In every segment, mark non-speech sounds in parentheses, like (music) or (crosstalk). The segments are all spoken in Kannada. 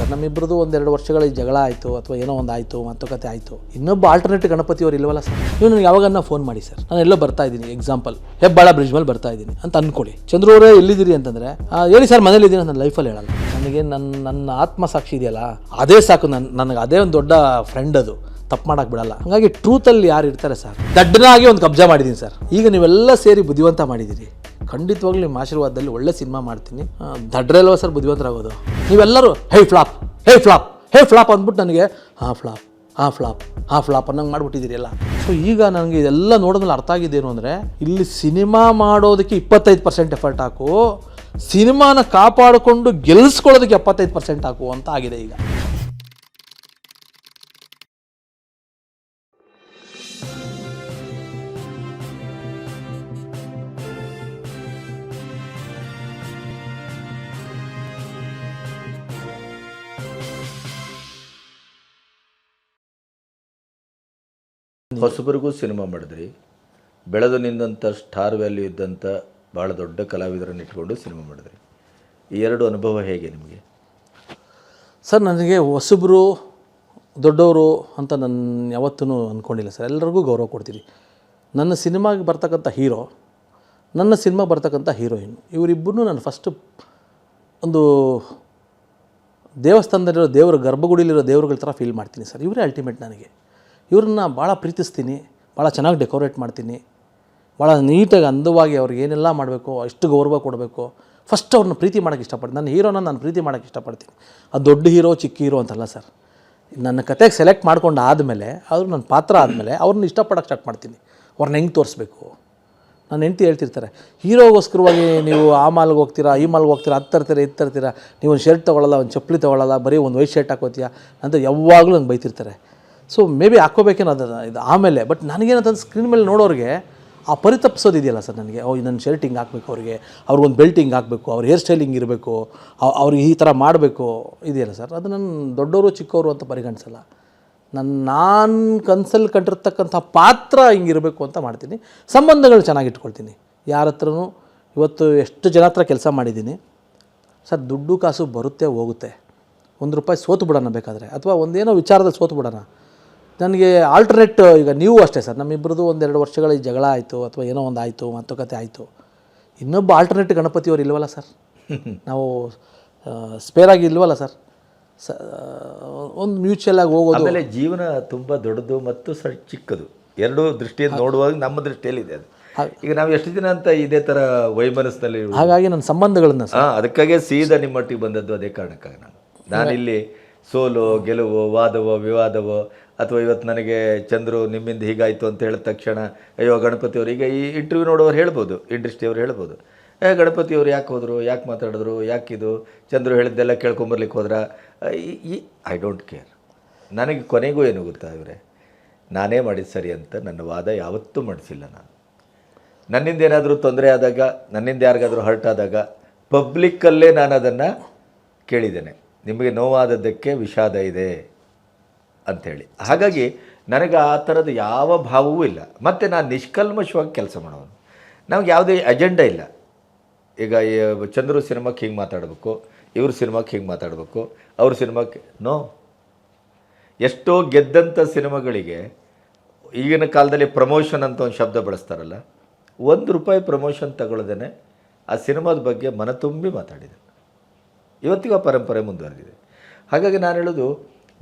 ಸರ್ ನಮ್ಮಿಬ್ಬರದು ಒಂದೆರಡು ವರ್ಷಗಳ ಈ ಜಗಳ ಆಯಿತು, ಅಥವಾ ಏನೋ ಒಂದು ಆಯಿತು ಮಾತುಕತೆ ಆಯಿತು. ಇನ್ನೊಬ್ಬ ಆಲ್ಟರ್ನೇಟಿವ್ ಗಣಪತಿ ಅವರು ಇಲ್ವಲ್ಲ ಸರ್? ನೀವು ನನಗೆ ಯಾವಾಗನ್ನ ಫೋನ್ ಮಾಡಿ ಸರ್. ನಾನು ಎಲ್ಲೋ ಬರ್ತಾ ಇದ್ದೀನಿ ಎಕ್ಸಾಂಪಲ್ ಹೆಬ್ಬಾಳ ಬ್ರಿಡ್ಜ್ ಮೇಲೆ ಬರ್ತಾ ಇದ್ದೀನಿ ಅಂತ ಅನ್ಕೊಳ್ಳಿ. ಚಂದ್ರು ಅವರೇ, ಎಲ್ಲಿದ್ದೀರಿ ಅಂತಂದರೆ ಹೇಳಿ ಸರ್, ಮನೇಲಿ ಇದ್ದೀನಿ ನನ್ನ ಲೈಫಲ್ಲಿ ಹೇಳಲ್ಲ. ನನಗೆ ನನ್ನ ನನ್ನ ಆತ್ಮಸಾಕ್ಷಿ ಇದೆಯಲ್ಲ, ಅದೇ ಸಾಕು ನನ್ನ ನನಗೆ ಅದೇ ಒಂದು ದೊಡ್ಡ ಫ್ರೆಂಡ್ ಅದು. ತಪ್ಪು ಮಾಡಕ್ಕೆ ಬಿಡಲ್ಲ. ಹಾಗಾಗಿ ಟ್ರೂತಲ್ಲಿ ಯಾರು ಇರ್ತಾರೆ ಸರ್ ದಡ್ಡನಾಗಿ ಒಂದು ಕಬ್ಜಾ ಮಾಡಿದ್ದೀನಿ ಸರ್ ಈಗ ನೀವೆಲ್ಲ ಸೇರಿ ಬುದ್ಧಿವಂತ ಮಾಡಿದ್ದೀರಿ ಖಂಡಿತವಾಗ್ಲೂ ನಿಮ್ಮ ಆಶೀರ್ವಾದದಲ್ಲಿ ಒಳ್ಳೆ ಸಿನಿಮಾ ಮಾಡ್ತೀನಿ. ದಡ್ರಲ್ವ ಸರ್ ಬುದ್ಧಿವಂತರಾಗೋದು? ನೀವೆಲ್ಲರೂ, ಹೇ ಫ್ಲಾಪ್ ಹೇ ಫ್ಲಾಪ್ ಹೇ ಫ್ಲಾಪ್ ಅಂದ್ಬಿಟ್ಟು ನನಗೆ, ಹಾಂ ಫ್ಲಾಪ್ ಹಾಂ ಫ್ಲಾಪ್ ಹಾ ಫ್ಲಾಪ್ ಅನ್ನಂಗೆ ಮಾಡಿಬಿಟ್ಟಿದ್ದೀರಿ ಎಲ್ಲ. ಸೊ ಈಗ ನನಗೆ ಇದೆಲ್ಲ ನೋಡಿದ್ಮೇಲೆ ಅರ್ಥ ಆಗಿದ್ದೇನು ಅಂದರೆ, ಇಲ್ಲಿ ಸಿನಿಮಾ ಮಾಡೋದಕ್ಕೆ ಇಪ್ಪತ್ತೈದು ಪರ್ಸೆಂಟ್ ಎಫರ್ಟ್ ಹಾಕು, ಸಿನಿಮಾನ ಕಾಪಾಡಿಕೊಂಡು ಗೆಲ್ಲಿಸ್ಕೊಳ್ಳೋದಕ್ಕೆ ಎಪ್ಪತ್ತೈದು ಪರ್ಸೆಂಟ್ ಹಾಕು ಅಂತ ಆಗಿದೆ ಈಗ. ಹೊಸಬರಿಗೂ ಸಿನಿಮಾ ಮಾಡಿದ್ರಿ. ಬೆಳೆದು ನಿಂದಂಥ ಸ್ಟಾರ್ ವ್ಯಾಲ್ಯೂ ಇದ್ದಂಥ ಭಾಳ ದೊಡ್ಡ ಕಲಾವಿದರನ್ನು ಇಟ್ಕೊಂಡು ಸಿನಿಮಾ ಮಾಡಿದ್ರಿ. ಈ ಎರಡು ಅನುಭವ ಹೇಗೆ ನಿಮಗೆ? ಸರ್, ನನಗೆ ಹೊಸಬರು, ದೊಡ್ಡವರು ಅಂತ ನಾನು ಯಾವತ್ತೂ ಅಂದ್ಕೊಂಡಿಲ್ಲ ಸರ್. ಎಲ್ಲರಿಗೂ ಗೌರವ ಕೊಡ್ತೀನಿ ನನ್ನ ಸಿನಿಮಾಗೆ ಬರ್ತಕ್ಕಂಥ ಹೀರೋ, ನನ್ನ ಸಿನಿಮಾ ಬರ್ತಕ್ಕಂಥ ಹೀರೋಯಿನ್ ಇವರಿಬ್ಬರೂ ನಾನು ಫಸ್ಟ್ ಒಂದು ದೇವಸ್ಥಾನದಲ್ಲಿರೋ ದೇವರ ಗರ್ಭಗುಡಿಲಿರೋ ದೇವರುಗಳ ಥರ ಫೀಲ್ ಮಾಡ್ತೀನಿ ಸರ್. ಇವರೇ ಅಲ್ಟಿಮೇಟ್ ನನಗೆ. ಇವ್ರನ್ನ ಭಾಳ ಪ್ರೀತಿಸ್ತೀನಿ, ಭಾಳ ಚೆನ್ನಾಗಿ ಡೆಕೋರೇಟ್ ಮಾಡ್ತೀನಿ. ಭಾಳ ನೀಟಾಗಿ ಅಂದವಾಗಿ ಅವ್ರಿಗೆ ಏನೆಲ್ಲ ಮಾಡಬೇಕು, ಎಷ್ಟು ಗೌರವ ಕೊಡಬೇಕು ಫಸ್ಟ್ ಅವ್ರನ್ನ ಪ್ರೀತಿ ಮಾಡೋಕ್ಕೆ ಇಷ್ಟಪಡ್ತೀನಿ. ನನ್ನ ಹೀರೋನ ನಾನು ಪ್ರೀತಿ ಮಾಡೋಕ್ಕೆ ಇಷ್ಟಪಡ್ತೀನಿ. ಅದು ದೊಡ್ಡ ಹೀರೋ ಚಿಕ್ಕ ಹೀರೋ ಅಂತಲ್ಲ ಸರ್ ನನ್ನ ಕತೆಗೆ ಸೆಲೆಕ್ಟ್ ಮಾಡ್ಕೊಂಡು ಆದಮೇಲೆ ಅವರು ನನ್ನ ಪಾತ್ರ ಆದಮೇಲೆ ಅವ್ರನ್ನ ಇಷ್ಟಪಡೋಕ್ಕೆ ಸ್ಟಾರ್ಟ್ ಮಾಡ್ತೀನಿ. ಅವ್ರನ್ನ ಹೆಂಗೆ ತೋರಿಸ್ಬೇಕು? ನಾನು ಹೆಂಡ್ತಿ ಹೇಳ್ತಿರ್ತಾರೆ ಹೀರೋಗೋಸ್ಕರವಾಗಿ ನೀವು ಆ ಮಾಲ್ಗೆ ಹೋಗ್ತೀರಾ, ಈ ಮಾಲ್ಗೆ ಹೋಗ್ತೀರಾ, ಅದು ತರ್ತೀರಾ, ಇದು ತರ್ತೀರಾ ನೀವು ಒಂದು ಶರ್ಟ್ ತೊಗೊಳ್ಳಲ್ಲ ಒಂದು ಚಪ್ಪಲಿ ತೊಗೊಳ್ಳಲ್ಲ ಬರೀ ಒಂದು ವೈಟ್ ಶರ್ಟ್ ಹಾಕೋತೀಯಾ? ಅಂತ ಯಾವಾಗಲೂ ನಂಗೆ ಬೈತಿರ್ತಾರೆ. ಸೊ ಮೇ ಬಿ ಹಾಕ್ಕೋಬೇಕೇನೋ ಅದು ಇದು ಆಮೇಲೆ ಬಟ್ ನನಗೇನಂತಂದು ಸ್ಕ್ರೀನ್ ಮೇಲೆ ನೋಡೋರಿಗೆ ಆ ಪರಿತಪ್ಸೋದಿದೆಯಲ್ಲ ಸರ್ ನನಗೆ ಓ ನನ್ನ ಶರ್ಟ್ ಹಿಂಗೆ ಹಾಕ್ಬೇಕು ಅವ್ರಿಗೆ ಅವ್ರಿಗೊಂದು ಬೆಲ್ಟ್ ಹಿಂಗೆ ಹಾಕಬೇಕು ಅವ್ರ ಹೇರ್ ಸ್ಟೈಲ್ ಹಿಂಗೆ ಇರಬೇಕು ಅವ್ರಿಗೆ ಈ ಥರ ಮಾಡಬೇಕು ಇದೆಯಲ್ಲ ಸರ್ ಅದು ನನ್ನ ದೊಡ್ಡವರು ಚಿಕ್ಕವರು ಅಂತ ಪರಿಗಣಿಸಲ್ಲ ನನ್ನ ನಾನು ಕನ್ಸಲ್ಲಿ ಕಂಡಿರ್ತಕ್ಕಂಥ ಪಾತ್ರ ಹಿಂಗಿರಬೇಕು ಅಂತ ಮಾಡ್ತೀನಿ ಸಂಬಂಧಗಳು ಚೆನ್ನಾಗಿ ಇಟ್ಕೊಳ್ತೀನಿ ಯಾರ ಹತ್ರನೂ ಇವತ್ತು ಎಷ್ಟು ಜನ ಹತ್ರ ಕೆಲಸ ಮಾಡಿದ್ದೀನಿ ಸರ್ ದುಡ್ಡು ಕಾಸು ಬರುತ್ತೆ ಹೋಗುತ್ತೆ ಒಂದು ರೂಪಾಯಿ ಸೋತು ಬಿಡೋಣ ಬೇಕಾದರೆ ಅಥವಾ ಒಂದೇನೋ ವಿಚಾರದಲ್ಲಿ ಸೋತು ಬಿಡೋಣ ನನಗೆ ಆಲ್ಟರ್ನೇಟ್ ಈಗ ನೀವು ಅಷ್ಟೇ ಸರ್. ನಮ್ಮಿಬ್ಬರದು ಒಂದೆರಡು ವರ್ಷಗಳ ಈ ಜಗಳ ಆಯಿತು ಅಥವಾ ಏನೋ ಒಂದು ಆಯಿತು ಮಾತುಕತೆ ಆಯಿತು. ಇನ್ನೊಬ್ಬ ಆಲ್ಟರ್ನೇಟ್ ಗಣಪತಿಯವರು ಇಲ್ವಲ್ಲ ಸರ್? (laughs) ನಾವು ಸ್ಪೇರ್ ಆಗಿ ಇಲ್ವಲ್ಲ ಸರ್? ಸ ಒಂದು ಮ್ಯೂಚುವಲ್ ಆಗಿ ಹೋಗೋದು. ಆಮೇಲೆ ಜೀವನ ತುಂಬ ದೊಡ್ಡದು ಮತ್ತು ಸ ಚಿಕ್ಕದು. ಎರಡೂ ದೃಷ್ಟಿಯಿಂದ ನೋಡುವಾಗ ನಮ್ಮ ದೃಷ್ಟಿಯಲ್ಲಿ ಇದೆ ಅದು ಈಗ ನಾವು ಎಷ್ಟು ದಿನ ಅಂತ ಇದೇ ಥರ ವೈಮನಸ್ಸಿನಲ್ಲಿ ಹಾಗಾಗಿ ನನ್ನ ಸಂಬಂಧಗಳನ್ನು ಸರ್. ಅದಕ್ಕಾಗೆ ಸೀದಾ ನಿಮ್ಮೊಟ್ಟಿಗೆ ಬಂದದ್ದು ಅದೇ ಕಾರಣಕ್ಕಾಗಿ ನಾನು. ನಾನಿಲ್ಲಿ ಸೋಲು, ಗೆಲುವು, ವಾದವೋ, ವಿವಾದವೋ, ಅಥವಾ ಇವತ್ತು ನನಗೆ ಚಂದ್ರು ನಿಮ್ಮಿಂದ ಹೀಗಾಯಿತು ಅಂತ ಹೇಳಿದ ತಕ್ಷಣ, ಅಯ್ಯೋ, ಗಣಪತಿ ಅವರು, ಈಗ ಈ ಇಂಟರ್ವ್ಯೂ ನೋಡೋರು ಹೇಳ್ಬೋದು ಇಂಡಸ್ಟ್ರಿ ಅವ್ರು ಹೇಳ್ಬೋದು. ಏ ಗಣಪತಿಯವರು ಯಾಕೆ ಹೋದರು, ಯಾಕೆ ಮಾತಾಡಿದ್ರು ಯಾಕಿದು ಚಂದ್ರು ಹೇಳಿದ್ದೆಲ್ಲ ಕೇಳ್ಕೊಂಬರ್ಲಿಕ್ಕೆ ಹೋದ್ರ? ಈ ಐ ಡೋಂಟ್ ಕೇರ್ ನನಗೆ ಕೊನೆಗೂ ಏನು ಗೊತ್ತಾ ಇವರೇ? ನಾನೇ ಮಾಡಿದ್ದು ಸರಿ ಅಂತ ನನ್ನ ವಾದ ಯಾವತ್ತೂ ಮಾಡಿಸಿಲ್ಲ ನಾನು. ನನ್ನಿಂದ ಏನಾದರೂ ತೊಂದರೆ ಆದಾಗ, ನನ್ನಿಂದ ಯಾರಿಗಾದರೂ ಹರ್ಟ್ ಆದಾಗ ಪಬ್ಲಿಕ್ಕಲ್ಲೇ ನಾನು ಅದನ್ನು ಕೇಳಿದ್ದೇನೆ. ನಿಮಗೆ ನೋವಾದದ್ದಕ್ಕೆ ವಿಷಾದ ಇದೆ ಅಂಥೇಳಿ. ಹಾಗಾಗಿ ನನಗೆ ಆ ಥರದ ಯಾವ ಭಾವವೂ ಇಲ್ಲ. ಮತ್ತು ನಾನು ನಿಷ್ಕಲ್ಮಶವಾಗಿ ಕೆಲಸ ಮಾಡೋನು ನಮ್ಗೆ ಯಾವುದೇ ಅಜೆಂಡಾ ಇಲ್ಲ. ಈಗ ಚಂದ್ರು ಸಿನಿಮಾಕ್ಕೆ ಹಿಂಗೆ ಮಾತಾಡಬೇಕು, ಇವ್ರ ಸಿನಿಮಾಕ್ಕೆ ಹಿಂಗೆ ಮಾತಾಡಬೇಕು, ಅವ್ರ ಸಿನಿಮಾಕ್ಕೆ, ನೋ. ಎಷ್ಟೋ ಗೆದ್ದಂಥ ಸಿನಿಮಾಗಳಿಗೆ ಈಗಿನ ಕಾಲದಲ್ಲಿ ಪ್ರಮೋಷನ್ ಅಂತ ಒಂದು ಶಬ್ದ ಬಳಸ್ತಾರಲ್ಲ, ಒಂದು ರೂಪಾಯಿ ಪ್ರಮೋಷನ್ ತಗೊಳ್ಳದೇನೆ ಆ ಸಿನಿಮಾದ ಬಗ್ಗೆ ಮನತುಂಬಿ ಮಾತಾಡಿದೆ. ಇವತ್ತಿಗೂ ಆ ಪರಂಪರೆ ಮುಂದುವರೆದಿದೆ. ಹಾಗಾಗಿ ನಾನು ಹೇಳೋದು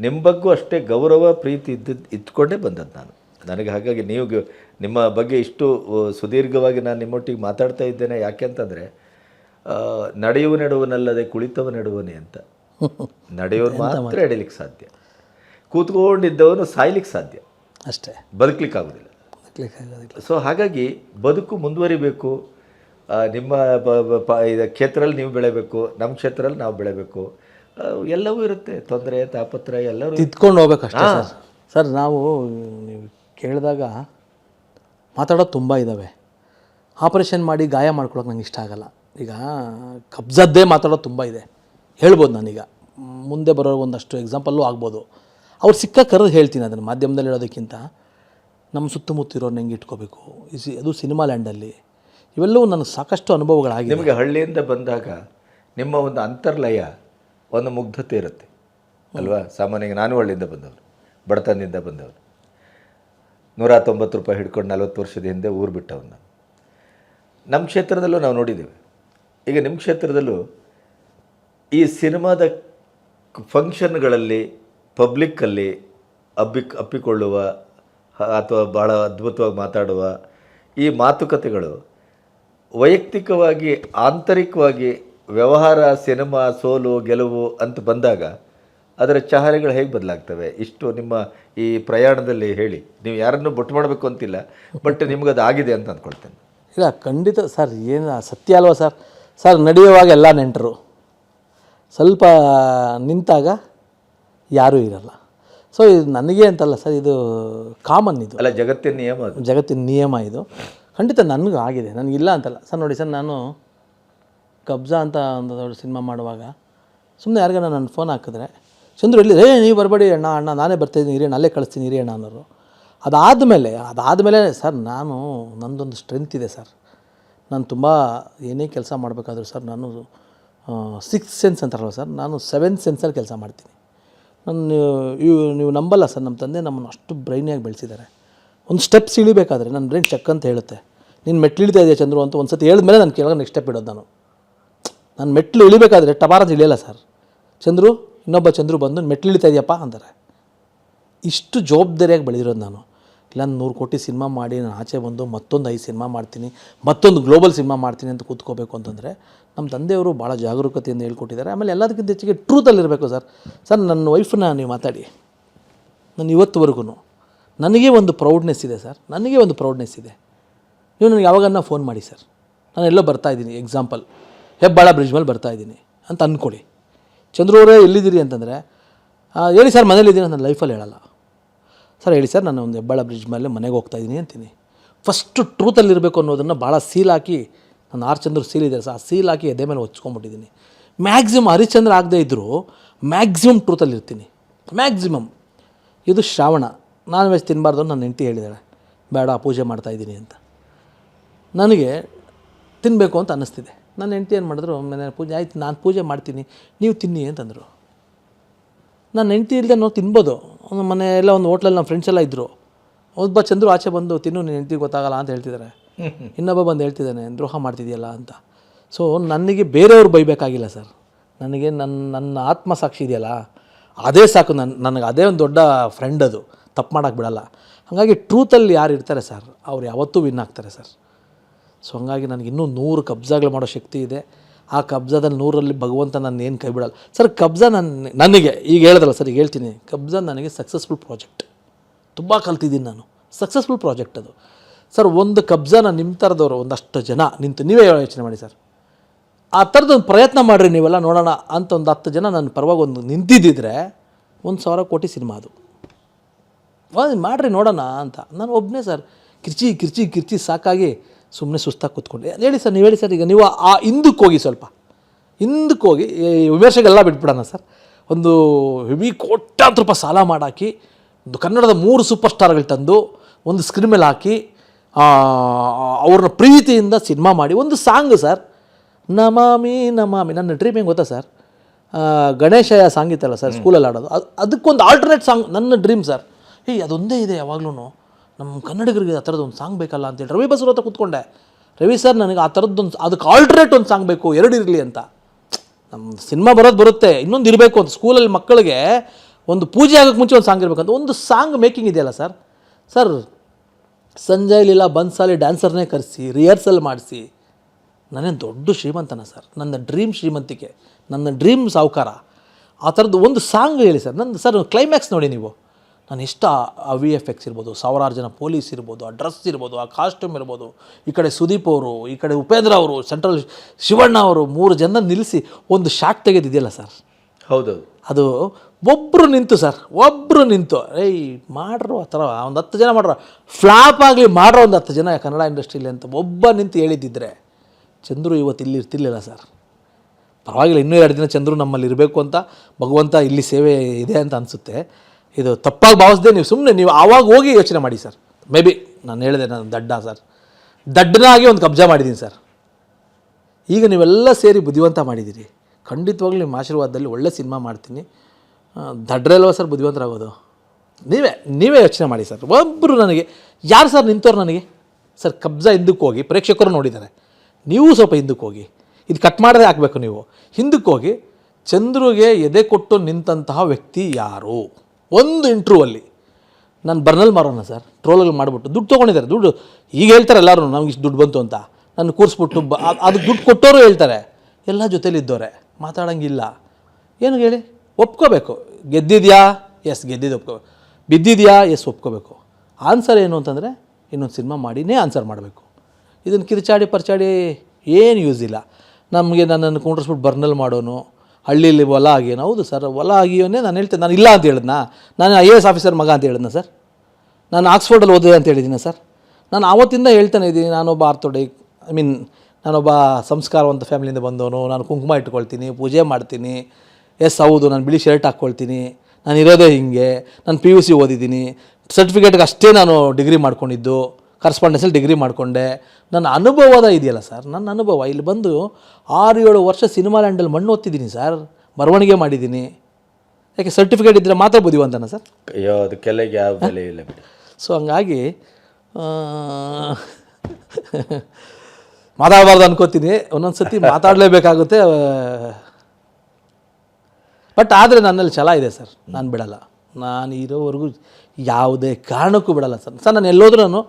ನಿಮ್ಮ ಬಗ್ಗೂ ಅಷ್ಟೇ ಗೌರವ ಪ್ರೀತಿ ಇದ್ದಿದ್ದು ಇಟ್ಕೊಂಡೇ ಬಂದದ್ದು ನಾನು. ನನಗೆ ಹಾಗಾಗಿ ನೀವು ನಿಮ್ಮ ಬಗ್ಗೆ ಇಷ್ಟು ಸುದೀರ್ಘವಾಗಿ ನಾನು ನಿಮ್ಮೊಟ್ಟಿಗೆ ಮಾತಾಡ್ತಾ ಇದ್ದೇನೆ. ಯಾಕೆ ಅಂತಂದರೆ ನಡೆಯುವ ನೆಡುವನಲ್ಲದೆ ಕುಳಿತವ ನೆಡುವನೇ ಅಂತ. ನಡೆಯೋನು ಮಾತ್ರ ಎಡಿಲಿಕ್ಕೆ ಸಾಧ್ಯ. ಕೂತ್ಕೊಂಡಿದ್ದವನು ಸಾಯ್ಲಿಕ್ಕೆ ಸಾಧ್ಯ. ಅಷ್ಟೇ. ಬದುಕಲಿಕ್ಕೆ ಆಗೋದಿಲ್ಲ ಬದುಕ್ಲಿಕ್ಕೆ ಆಗೋದಿಲ್ಲ ಸೊ ಹಾಗಾಗಿ ಬದುಕು ಮುಂದುವರಿಬೇಕು. ನಿಮ್ಮ ಕ್ಷೇತ್ರದಲ್ಲಿ ನೀವು ಬೆಳೆಬೇಕು ನಮ್ಮ ಕ್ಷೇತ್ರದಲ್ಲಿ ನಾವು ಬೆಳೆಬೇಕು ಎಲ್ಲವೂ ಇರುತ್ತೆ. ತೊಂದರೆ ತಾಪತ್ರ ಎಲ್ಲರೂ ತಿದ್ಕೊಂಡು ಹೋಗ್ಬೇಕಷ್ಟೇ ಸರ್. ಸರ್ ನಾವು ನೀವು ಕೇಳಿದಾಗ ಮಾತಾಡೋದು ತುಂಬ ಇದ್ದಾವೆ ಆಪರೇಷನ್ ಮಾಡಿ ಗಾಯ ಮಾಡ್ಕೊಳಕ್ಕೆ ನಂಗೆ ಇಷ್ಟ ಆಗಲ್ಲ. ಈಗ ಕಬ್ಜದ್ದೇ ಮಾತಾಡೋದು ತುಂಬ ಇದೆ. ಹೇಳ್ಬೋದು ನಾನೀಗ. ಮುಂದೆ ಬರೋ ಒಂದಷ್ಟು ಎಕ್ಸಾಂಪಲ್ಲು ಆಗ್ಬೋದು. ಅವ್ರು ಸಿಕ್ಕ ಕರೆದು ಹೇಳ್ತೀನಿ ಅದನ್ನು ಮಾಧ್ಯಮದಲ್ಲಿ ಹೇಳೋದಕ್ಕಿಂತ. ನಮ್ಮ ಸುತ್ತಮುತ್ತ ಇರೋರ್ನ ಹೆಂಗೆ ಇಟ್ಕೋಬೇಕು? ಈ ಸಿ ಅದು ಸಿನಿಮಾ ಲ್ಯಾಂಡಲ್ಲಿ ಇವೆಲ್ಲವೂ ನನಗೆ ಸಾಕಷ್ಟು ಅನುಭವಗಳಾಗಿದೆ ನಿಮಗೆ ಹಳ್ಳಿಯಿಂದ ಬಂದಾಗ ನಿಮ್ಮ ಒಂದು ಅಂತರ್ಲಯ, ಒಂದು ಮುಗ್ಧತೆ ಇರುತ್ತೆ. ಅಲ್ವಾ? ಸಾಮಾನ್ಯವಾಗಿ ನಾನು ಹಳ್ಳಿಯಿಂದ ಬಂದವರು ಬಡತನದಿಂದ ಬಂದವರು ನೂರ ತೊಂಬತ್ತು ರೂಪಾಯಿ ಹಿಡ್ಕೊಂಡು ನಲ್ವತ್ತು ವರ್ಷದ ಹಿಂದೆ ಊರು ಬಿಟ್ಟವನ್ನ ನಮ್ಮ ಕ್ಷೇತ್ರದಲ್ಲೂ ನಾವು ನೋಡಿದ್ದೇವೆ. ಈಗ ನಿಮ್ಮ ಕ್ಷೇತ್ರದಲ್ಲೂ ಈ ಸಿನಿಮಾದ ಫಂಕ್ಷನ್ಗಳಲ್ಲಿ, ಪಬ್ಲಿಕ್ಕಲ್ಲಿ ಅಬ್ಬಿ ಅಪ್ಪಿಕೊಳ್ಳುವ ಅಥವಾ ಭಾಳ ಅದ್ಭುತವಾಗಿ ಮಾತಾಡುವ ಈ ಮಾತುಕತೆಗಳು ವೈಯಕ್ತಿಕವಾಗಿ ಆಂತರಿಕವಾಗಿ ವ್ಯವಹಾರ ಸಿನಿಮಾ ಸೋಲು ಗೆಲುವು ಅಂತ ಬಂದಾಗ ಅದರ ಚಹರೆಗಳು ಹೇಗೆ ಬದಲಾಗ್ತವೆ? ಇಷ್ಟು ನಿಮ್ಮ ಈ ಪ್ರಯಾಣದಲ್ಲಿ ಹೇಳಿ. ನೀವು ಯಾರನ್ನು ಬೊಟ್ಟು ಮಾಡಬೇಕು ಅಂತಿಲ್ಲ ಬಟ್ ನಿಮ್ಗೆ ಅದು ಆಗಿದೆ ಅಂತ ಅಂದ್ಕೊಳ್ತೇನೆ. ಇಲ್ಲ ಖಂಡಿತ ಸರ್ ಏನು ಸತ್ಯ ಅಲ್ವಾ ಸರ್? ಸರ್ ನಡೆಯುವಾಗ ಎಲ್ಲ ನೆಂಟರು. ಸ್ವಲ್ಪ ನಿಂತಾಗ ಯಾರೂ ಇರಲ್ಲ. ಸೊ ಇದು ನನಗೆ ಅಂತಲ್ಲ ಸರ್ ಇದು ಕಾಮನ್ ಇದು. ಅಲ್ಲ ಜಗತ್ತಿನ ನಿಯಮ ಜಗತ್ತಿನ ನಿಯಮ ಇದು. ಖಂಡಿತ ನನಗೂ ಆಗಿದೆ. ನನಗಿಲ್ಲ ಅಂತಲ್ಲ. ಸರ್ ನೋಡಿ, ಸರ್ ನಾನು ಕಬ್ಜಾ ಅಂತ ಒಂದು ದೊಡ್ಡ ಸಿನಿಮಾ ಮಾಡುವಾಗ ಸುಮ್ಮನೆ ಯಾರಿಗಾನ ನನ್ನ ಫೋನ್ ಹಾಕಿದ್ರೆ, ಚಂದ್ರು ಎಲ್ಲಿ ರೇ ನೀವು ಬರಬೇಡಿ ಅಣ್ಣ ಅಣ್ಣ, ನಾನೇ ಬರ್ತಾಯಿದ್ದೀನಿ ಇರಿ ಅಣ್ಣ ಅಲ್ಲೇ ಕಳಿಸ್ತೀನಿ, ಇರಿ ಅಣ್ಣ, ಅನ್ನೋರು. ಅದಾದಮೇಲೆ ಅದಾದಮೇಲೆ ಸರ್ ನಾನು, ನಂದೊಂದು ಸ್ಟ್ರೆಂತ್ ಇದೆ ಸರ್. ನಾನು ತುಂಬ ಏನೇ ಕೆಲಸ ಮಾಡಬೇಕಾದ್ರೂ ಸರ್ ನಾನು ಸಿಕ್ಸ್ ಸೆನ್ಸ್ ಅಂತಾರಲ್ಲ ಸರ್, ನಾನು ಸೆವೆನ್ ಸೆನ್ಸಲ್ಲಿ ಕೆಲಸ ಮಾಡ್ತೀನಿ. ನಾನು ಇವು ನೀವು ನಂಬಲ್ಲ ಸರ್ ನಮ್ಮ ತಂದೆ ನಮ್ಮನ್ನು ಅಷ್ಟು ಬ್ರೈನಿಯಾಗಿ ಬೆಳೆಸಿದ್ದಾರೆ. ಒಂದು ಸ್ಟೆಪ್ಸ್ ಇಳಿಬೇಕಾದ್ರೆ ನನ್ನ ಬ್ರೈನ್ ಚೆಕ್ ಅಂತ ಹೇಳುತ್ತೆ. ನೀನು ಮೆಟ್ಲು ಇಳಿತಾ ಇದೆಯಾ ಚಂದ್ರು ಅಂತ ಒಂದು ಸತಿ ಹೇಳಿದ್ಮೇಲೆ ನಾನು ಕೆಳಗೆ ನೆಕ್ಸ್ಟ್ ಸ್ಟೆಪ್ ಇಡೋದು ನಾನು. ನಾನು ಮೆಟ್ಲು ಇಳಿಬೇಕಾದ್ರೆ ಟಬಾರದ ಇಳಿಯಲ್ಲ ಸರ್ ಚಂದ್ರು, ಇನ್ನೊಬ್ಬ ಚಂದ್ರು ಬಂದು ಮೆಟ್ಲು ಇಳಿತಾ ಇದೆಯಪ್ಪ ಅಂತಾರೆ. ಇಷ್ಟು ಜವಾಬ್ದಾರಿಯಾಗಿ ಬೆಳೆದಿರೋದು ನಾನು. ಇಲ್ಲ ನೂರು ಕೋಟಿ ಸಿನಿಮಾ ಮಾಡಿ, ನಾನು ಆಚೆ ಬಂದು ಮತ್ತೊಂದು ಐದು ಸಿನಿಮಾ ಮಾಡ್ತೀನಿ, ಮತ್ತೊಂದು ಗ್ಲೋಬಲ್ ಸಿನಿಮಾ ಮಾಡ್ತೀನಿ ಅಂತ ಕೂತ್ಕೋಬೇಕು ಅಂತಂದರೆ ನಮ್ಮ ತಂದೆಯವರು ಭಾಳ ಜಾಗರೂಕತೆಯಿಂದ ಹೇಳ್ಕೊಟ್ಟಿದ್ದಾರೆ. ಆಮೇಲೆ ಎಲ್ಲದಕ್ಕಿಂತ ಹೆಚ್ಚಿಗೆ ಟ್ರೂತಲ್ಲಿರಬೇಕು ಸರ್ ಸರ್ ನನ್ನ ವೈಫನ್ನ ನೀವು ಮಾತಾಡಿ. ನಾನು ಇವತ್ತುವರೆಗೂ ನನಗೆ ಒಂದು ಪ್ರೌಡ್ನೆಸ್ ಇದೆ ಸರ್ ನನಗೆ ಒಂದು ಪ್ರೌಡ್ನೆಸ್ ಇದೆ. ನೀವು ನನಗೆ ಯಾವಾಗನ್ನ ಫೋನ್ ಮಾಡಿ ಸರ್ ನಾನು ಎಲ್ಲೋ ಬರ್ತಾ ಇದ್ದೀನಿ ಎಕ್ಸಾಂಪಲ್ ಹೆಬ್ಬಾಳ ಬ್ರಿಡ್ಜ್ ಮೇಲೆ ಬರ್ತಾ ಇದ್ದೀನಿ ಅಂತ ಅಂದ್ಕೊಳ್ಳಿ. ಚಂದ್ರೂರೇ ಎಲ್ಲಿದ್ದೀರಿ ಅಂತಂದರೆ "ಆ, ಹೇಳಿ ಸರ್ ಮನೇಲಿದ್ದೀನಿ ನನ್ನ ಲೈಫಲ್ಲಿ ಹೇಳಲ್ಲ. ಸರ್ ಹೇಳಿ ಸರ್ ನಾನು ಒಂದು ಹೆಬ್ಬಾಳ ಬ್ರಿಡ್ಜ್ ಮೇಲೆ ಮನೆಗೆ ಹೋಗ್ತಾ ಇದ್ದೀನಿ ಅಂತೀನಿ. ಫಸ್ಟು ಟ್ರೂತಲ್ಲಿರಬೇಕು ಅನ್ನೋದನ್ನು ಭಾಳ ಸೀಲ್ ಹಾಕಿ ನಾನು ಆರು ಚಂದ್ರ ಸೀಲ್ ಇದೆ ಸರ್ ಆ ಸೀಲ್ ಹಾಕಿ ಎದೆ ಮೇಲೆ ಹೊಚ್ಕೊಂಡ್ಬಿಟ್ಟಿದ್ದೀನಿ ಮ್ಯಾಕ್ಸಿಮಮ್ ಹರಿಶ್ಚಂದ್ರ ಆಗದೇ ಇದ್ದರೂ ಮ್ಯಾಕ್ಸಿಮಮ್ ಟ್ರೂತಲ್ಲಿರ್ತೀನಿ ಮ್ಯಾಕ್ಸಿಮಮ್ ಇದು ಶ್ರಾವಣ. ನಾನ್ ವೆಜ್ ತಿನ್ನಬಾರ್ದು ನನ್ನ ಹೆಂಡತಿ ಹೇಳಿದಾಳೆ. ಬೇಡ ಪೂಜೆ ಮಾಡ್ತಾ ಇದ್ದೀನಿ ಅಂತ. ನನಗೆ ತಿನ್ನಬೇಕು ಅಂತ ಅನ್ನಿಸ್ತಿದೆ. ನನ್ನ ಹೆಂಡತಿ ಏನು ಮಾಡಿದ್ರು ಮನೆ ಪೂಜೆ ಆಯ್ತು, ನಾನು ಪೂಜೆ ಮಾಡ್ತೀನಿ, ನೀವು ತಿನ್ನಿ ಅಂತಂದರು. ನನ್ನ ಹೆಂಡತಿ ಇಲ್ಲದೆ ನಾವು ತಿನ್ಬೋದು. ಒಂದು ಮನೆ ಎಲ್ಲ ಒಂದು ಹೋಟ್ಲಲ್ಲಿ ನಮ್ಮ ಫ್ರೆಂಡ್ಸ್ ಎಲ್ಲ ಇದ್ದರು ಒಬ್ಬ ಚಂದ್ರು ಆಚೆ ಬಂದು, ತಿನ್ನು ನಿನ್ನ ಹೆಂಡತಿ ಗೊತ್ತಾಗಲ್ಲ ಅಂತ ಹೇಳ್ತಿದ್ದಾರೆ ಇನ್ನೊಬ್ಬ ಬಂದು ಹೇಳ್ತಿದ್ದಾನೆ, ದ್ರೋಹ ಮಾಡ್ತಿದೆಯಲ್ಲ ಅಂತ. ಸೊ ನನಗೆ ಬೇರೆಯವ್ರು ಬೈಬೇಕಾಗಿಲ್ಲ ಸರ್. ನನಗೆ ನನ್ನ ನನ್ನ ಆತ್ಮಸಾಕ್ಷಿ ಇದೆಯಲ್ಲ, ಅದೇ ಸಾಕು ನನ್ನ ನನಗೆ ಅದೇ ಒಂದು ದೊಡ್ಡ ಫ್ರೆಂಡ್ ಅದು. ತಪ್ಪು ಮಾಡೋಕ್ಕೆ ಬಿಡಲ್ಲ. ಹಾಗಾಗಿ ಟ್ರೂತಲ್ಲಿ ಯಾರು ಇರ್ತಾರೆ ಸರ್, ಅವ್ರು ಯಾವತ್ತೂ ವಿನ್ ಆಗ್ತಾರೆ ಸರ್. ಸೊ ಹಂಗಾಗಿ ನನಗೆ ಇನ್ನೂ ನೂರು ಕಬ್ಜಾಗಳು ಮಾಡೋ ಶಕ್ತಿ ಇದೆ. ಆ ಕಬ್ಜಾದಲ್ಲಿ ನೂರಲ್ಲಿ ಭಗವಂತ ನನ್ನ ಏನು ಕೈ ಬಿಡಲ್ಲ. ಸರ್ ಕಬ್ಜಾ ನನ್ನ ನನಗೆ, ಈಗ ಹೇಳಿದ್ರಲ್ಲ ಸರ್ ಈಗ ಹೇಳ್ತೀನಿ. ಕಬ್ಜಾ ನನಗೆ ಸಕ್ಸಸ್ಫುಲ್ ಪ್ರಾಜೆಕ್ಟ್ ತುಂಬ ಕಲ್ತಿದ್ದೀನಿ ನಾನು. ಸಕ್ಸಸ್ಫುಲ್ ಪ್ರಾಜೆಕ್ಟ್ ಅದು. ಸರ್ ಒಂದು ಕಬ್ಜಾನ ನಿಮ್ಮ ಥರದವರು, ಒಂದಷ್ಟು ಜನ ನಿಂತು, ನೀವೇ ಯೋಚನೆ ಮಾಡಿ ಸರ್ ಆ ಥರದ್ದು ಪ್ರಯತ್ನ ಮಾಡಿರಿ ನೀವೆಲ್ಲ ನೋಡೋಣ ಅಂತ ಒಂದು ಹತ್ತು ಜನ ನನ್ನ ಪರವಾಗಿ ಒಂದು ನಿಂತಿದ್ದಿದ್ರೆ ಒಂದು ಸಾವಿರ ಕೋಟಿ ಸಿನಿಮಾ ಅದು. ಮಾಡಿರಿ, ನೋಡೋಣ ಅಂತ. ನಾನು ಒಬ್ಬನೇ ಸರ್ ಕಿರ್ಚಿ ಕಿರ್ಚಿ ಕಿರ್ಚಿ ಸಾಕಾಗಿ ಸುಮ್ಮನೆ ಸುಸ್ತಾಗಿ ಕೂತ್ಕೊಂಡೆ ಹೇಳಿ ಸರ್ ನೀವು ಹೇಳಿ ಸರ್ ಈಗ ನೀವು ಆ ಹಿಂದಕ್ಕೆ ಹೋಗಿ ಸ್ವಲ್ಪ. ಹಿಂದಕ್ಕೆ ಹೋಗಿ ವಿಮರ್ಶೆಗೆಲ್ಲ ಬಿಟ್ಬಿಡೋಣ ಸರ್. ಒಂದು ಹೆವಿ ಕೋಟ್ಯಾಂತರ ರೂಪಾಯಿ ಸಾಲ ಮಾಡಾಕಿ ಒಂದು ಕನ್ನಡದ ಮೂರು ಸೂಪರ್ ಸ್ಟಾರ್ಗಳು ತಂದು ಒಂದು ಸ್ಕ್ರೀನ್ ಮೇಲೆ ಹಾಕಿ ಅವ್ರನ್ನ ಪ್ರೀತಿಯಿಂದ ಸಿನಿಮಾ ಮಾಡಿ ಒಂದು ಸಾಂಗ್ ಸರ್. ನಮಾಮಿ ನಮಾಮಿ ನನ್ನ ಡ್ರೀಮ್ ಹೆಂಗೆ ಗೊತ್ತಾ ಸರ್? ಗಣೇಶ ಸಾಂಗ್ ಇತ್ತಲ್ಲ ಸರ್ ಸ್ಕೂಲಲ್ಲಿ ಆಡೋದು ಅದು ಅದಕ್ಕೊಂದು ಆಲ್ಟರ್ನೇಟ್ ಸಾಂಗ್ ನನ್ನ ಡ್ರೀಮ್ ಸರ್. ಏಯ್ ಅದೊಂದೇ ಇದೆ ಯಾವಾಗಲೂ ನಮ್ಮ ಕನ್ನಡಿಗರಿಗೆ ಆ ಥರದ್ದು ಒಂದು ಸಾಂಗ್ ಬೇಕಲ್ಲ ಅಂತೇಳಿ ರವಿ ಬಸವರ ಹತ್ರ ಕೂತ್ಕೊಂಡೆ. ರವಿ ಸರ್, ನನಗೆ ಆ ಥರದ್ದೊಂದು ಅದಕ್ಕೆ ಆಲ್ಟ್ರೇಟ್ ಒಂದು ಸಾಂಗ್ ಬೇಕು, ಎರಡು ಇರಲಿ ಅಂತ. ನಮ್ಮ ಸಿನಿಮಾ ಬರೋದು ಬರುತ್ತೆ, ಇನ್ನೊಂದು ಇರಬೇಕು ಅಂತ. ಸ್ಕೂಲಲ್ಲಿ ಮಕ್ಕಳಿಗೆ ಒಂದು ಪೂಜೆ ಆಗೋಕ್ಕೆ ಮುಂಚೆ ಒಂದು ಸಾಂಗ್ ಇರಬೇಕಂತ ಒಂದು ಸಾಂಗ್ ಮೇಕಿಂಗ್ ಇದೆಯಲ್ಲ ಸರ್? ಸರ್, ಸಂಜಯ್ ಲೀಲಾ ಬನ್ಸಾಲಿ ಡ್ಯಾನ್ಸರ್ನೇ ಕರೆಸಿ ರಿಹರ್ಸಲ್ ಮಾಡಿಸಿ. ನಾನೇನು ದೊಡ್ಡ ಶ್ರೀಮಂತನ ಸರ್? ನನ್ನ ಡ್ರೀಮ್ ಶ್ರೀಮಂತಿಕೆ, ನನ್ನ ಡ್ರೀಮ್ ಸಾಹುಕಾರ ಆ ಥರದ್ದು ಒಂದು ಸಾಂಗ್ ಹೇಳಿ ಸರ್. ನನ್ನ ಸರ್ ಕ್ಲೈಮ್ಯಾಕ್ಸ್ ನೋಡಿ ನೀವು. ನಾನು ಇಷ್ಟ ಆ ವಿ ಎಫ್ ಎಕ್ಸ್ ಇರ್ಬೋದು ಸಾವಿರಾರು ಜನ ಪೊಲೀಸ್ ಇರ್ಬೋದು ಆ ಡ್ರೆಸ್ ಇರ್ಬೋದು ಆ ಕಾಸ್ಟ್ಯೂಮ್ ಇರ್ಬೋದು ಈ ಕಡೆ ಸುದೀಪ್ ಅವರು ಈ ಕಡೆ ಉಪೇಂದ್ರ ಅವರು ಸೆಂಟ್ರಲ್ ಶಿವಣ್ಣ ಅವರು ಮೂರು ಜನ ನಿಲ್ಲಿಸಿ ಒಂದು ಶಾಕ್ ತೆಗೆದಿದೆಯಲ್ಲ ಸರ್ ಹೌದೌದು. ಅದು ಒಬ್ಬರು ನಿಂತು ಸರ್ ಒಬ್ಬರು ನಿಂತು. ಏಯ್ ಮಾಡ್ರು ಆ ಥರ ಒಂದು ಹತ್ತು ಜನ ಮಾಡ್ರ. ಫ್ಲಾಪ್ ಆಗಲಿ ಮಾಡ್ರೋ ಒಂದು ಹತ್ತು ಜನ ಕನ್ನಡ ಇಂಡಸ್ಟ್ರೀಲಿ ಅಂತ ಒಬ್ಬ ನಿಂತು ಹೇಳಿದ್ದಿದ್ರೆ ಚಂದ್ರು ಇವತ್ತು ಇಲ್ಲಿ ಇರ್ತಿರ್ಲಿಲ್ಲ ಸರ್ ಪರವಾಗಿಲ್ಲ ಇನ್ನೂ ಎರಡು ದಿನ ಚಂದ್ರು ನಮ್ಮಲ್ಲಿ ಇರಬೇಕು ಅಂತ ಭಗವಂತ ಇಲ್ಲಿ ಸೇವೆ ಇದೆ ಅಂತ ಅನಿಸುತ್ತೆ. ಇದು ತಪ್ಪಾಗಿ ಭಾವಿಸ್ದೆ ನೀವು ಸುಮ್ಮನೆ ನೀವು ಆವಾಗ ಹೋಗಿ ಯೋಚನೆ ಮಾಡಿ ಸರ್. ಮೇ ಬಿ ನಾನು ಹೇಳಿದೆ ನಾನು ದಡ್ಡ ಸರ್. ದಡ್ಡನಾಗಿ ಒಂದು ಕಬ್ಜಾ ಮಾಡಿದ್ದೀನಿ ಸರ್. ಈಗ ನೀವೆಲ್ಲ ಸೇರಿ ಬುದ್ಧಿವಂತ ಮಾಡಿದ್ದೀರಿ. ಖಂಡಿತವಾಗ್ಲೂ ನಿಮ್ಮ ಆಶೀರ್ವಾದದಲ್ಲಿ ಒಳ್ಳೆ ಸಿನಿಮಾ ಮಾಡ್ತೀನಿ. ದಡ್ರಲ್ವ ಸರ್ ಬುದ್ಧಿವಂತರಾಗೋದು? ನೀವೇ ನೀವೇ ಯೋಚನೆ ಮಾಡಿ ಸರ್. ಒಬ್ಬರು ನನಗೆ, ಯಾರು ಸರ್ ನಿಂತವ್ರು ನನಗೆ? ಸರ್, ಕಬ್ಜಾ ಹಿಂದಕ್ಕೆ ಹೋಗಿ, ಪ್ರೇಕ್ಷಕರು ನೋಡಿದ್ದಾರೆ. ನೀವು ಸ್ವಲ್ಪ ಹಿಂದಕ್ಕೆ ಹೋಗಿ. ಇದು ಕಟ್ ಮಾಡದೆ ಹಾಕಬೇಕು ನೀವು. ಹಿಂದಕ್ಕೆ ಹೋಗಿ, ಚಂದ್ರುಗೆ ಎದೆ ಕೊಟ್ಟು ನಿಂತಹ ವ್ಯಕ್ತಿ ಯಾರು? ಒಂದು ಇಂಟ್ರೂವಲ್ಲಿ ನಾನು ಬರ್ನಲ್ ಮಾಡೋಣ ಸರ್ ಟ್ರೋಲಲ್ಲಿ ಮಾಡಿಬಿಟ್ಟು ದುಡ್ಡು ತೊಗೊಂಡಿದ್ದಾರೆ. ದುಡ್ಡು ಈಗ ಹೇಳ್ತಾರೆ ಎಲ್ಲರೂ ನಮ್ಗೆ ಇಷ್ಟು ದುಡ್ಡು ಬಂತು ಅಂತ. ನಾನು ಕೂರಿಸ್ಬಿಟ್ಟು ಬ ಅದು ದುಡ್ಡು ಕೊಟ್ಟವರು ಹೇಳ್ತಾರೆ. ಎಲ್ಲ ಜೊತೇಲಿ ಇದ್ದವ್ರೆ, ಮಾತಾಡೋಂಗಿಲ್ಲ. ಏನು ಹೇಳಿ? ಒಪ್ಕೋಬೇಕು. ಗೆದ್ದಿದ್ಯಾ? ಎಸ್ ಗೆದ್ದಿದ್ದು ಒಪ್ಕೋಬೇಕು. ಬಿದ್ದಿದೆಯಾ? ಎಸ್ ಒಪ್ಕೋಬೇಕು. ಆನ್ಸರ್ ಏನು ಅಂತಂದರೆ, ಇನ್ನೊಂದು ಸಿನಿಮಾ ಮಾಡಿನೇ ಆನ್ಸರ್ ಮಾಡಬೇಕು. ಇದನ್ನು ಕಿರಿಚಾಡಿ ಪರ್ಚಾಡಿ ಏನು ಯೂಸ್ ಇಲ್ಲ. ನಮಗೆ ನನ್ನನ್ನು ಕುಂಡ್ರಿಸ್ಬಿಟ್ಟು ಬರ್ನಲ್ ಮಾಡೋನು ಹಳ್ಳಿಯಲ್ಲಿ ಹೊಲ ಆಗಿಯೋನು ಹೌದು ಸರ್, ಹೊಲ ಆಗಿಯೋನೇ ನಾನು ಹೇಳ್ತೇನೆ, ನಾನು ಇಲ್ಲ ಅಂತ ಹೇಳಿದ್ನಾ? ನಾನು ಐ ಎ ಎಸ್ ಆಫೀಸರ್ ಮಗ ಅಂತ ಹೇಳಿದ್ನ ಸರ್? ನಾನು ಆಕ್ಸ್ಫೋರ್ಡಲ್ಲಿ ಓದಿದೆ ಅಂತ ಹೇಳಿದ್ದೀನಿ ಸರ್? ನಾನು ಆವತ್ತಿಂದ ಹೇಳ್ತಾನೆ ಇದ್ದೀನಿ, ನಾನೊಬ್ಬ ಆರ್ಥೋಡಿಕ್ ಐ ಮೀನ್ ನಾನೊಬ್ಬ ಸಂಸ್ಕಾರವಂತ ಫ್ಯಾಮಿಲಿಯಿಂದ ಬಂದವನು, ನಾನು ಕುಂಕುಮ ಇಟ್ಕೊಳ್ತೀನಿ, ಪೂಜೆ ಮಾಡ್ತೀನಿ, ಎಸ್, ಹೌದು, ನಾನು ಬಿಳಿ ಶರ್ಟ್ ಹಾಕ್ಕೊಳ್ತೀನಿ, ನಾನು ಇರೋದೇ ಹಿಂಗೆ, ನಾನು ಪಿ ಯು ಸಿ ಓದಿದ್ದೀನಿ ಸರ್ಟಿಫಿಕೇಟ್ಗೆ ಅಷ್ಟೇ ನಾನು ಡಿಗ್ರಿ ಮಾಡ್ಕೊಂಡಿದ್ದು ಕರೆಸ್ಪಾಂಡೆನ್ಸಲ್ಲಿ ಡಿಗ್ರಿ ಮಾಡಿಕೊಂಡೆ. ನನ್ನ ಅನುಭವದ ಇದೆಯಲ್ಲ ಸರ್ ನನ್ನ ಅನುಭವ. ಇಲ್ಲಿ ಬಂದು ಆರು ಏಳು ವರ್ಷ ಸಿನಿಮಾ ಲ್ಯಾಂಡಲ್ಲಿ ಮಣ್ಣು ಓದ್ತಿದ್ದೀನಿ ಸರ್ ಬರವಣಿಗೆ ಮಾಡಿದ್ದೀನಿ. ಯಾಕೆ ಸರ್ಟಿಫಿಕೇಟ್ ಇದ್ದರೆ ಮಾತ್ರ ಬುದ್ಧಿವಂತನ ಸರ್ ಅಯ್ಯೋ ಅದಕ್ಕೆಲ್ಲ ಯಾವ ಬೆಲೆ ಇಲ್ಲ ಸೊ ಹಂಗಾಗಿ ಮಾತಾಡಬಾರ್ದು ಅನ್ಕೋತೀನಿ. ಒಂದೊಂದು ಸತಿ ಮಾತಾಡಲೇಬೇಕಾಗುತ್ತೆ. ಬಟ್ ಆದರೆ ನನ್ನಲ್ಲಿ ಛಲ ಇದೆ ಸರ್ ನಾನು ಬಿಡಲ್ಲ. ನಾನು ಇರೋವರೆಗೂ ಯಾವುದೇ ಕಾರಣಕ್ಕೂ ಬಿಡಲ್ಲ ಸರ್ ಸರ್ ನಾನು ಎಲ್ಲೋದ್ರೂ ನಾನು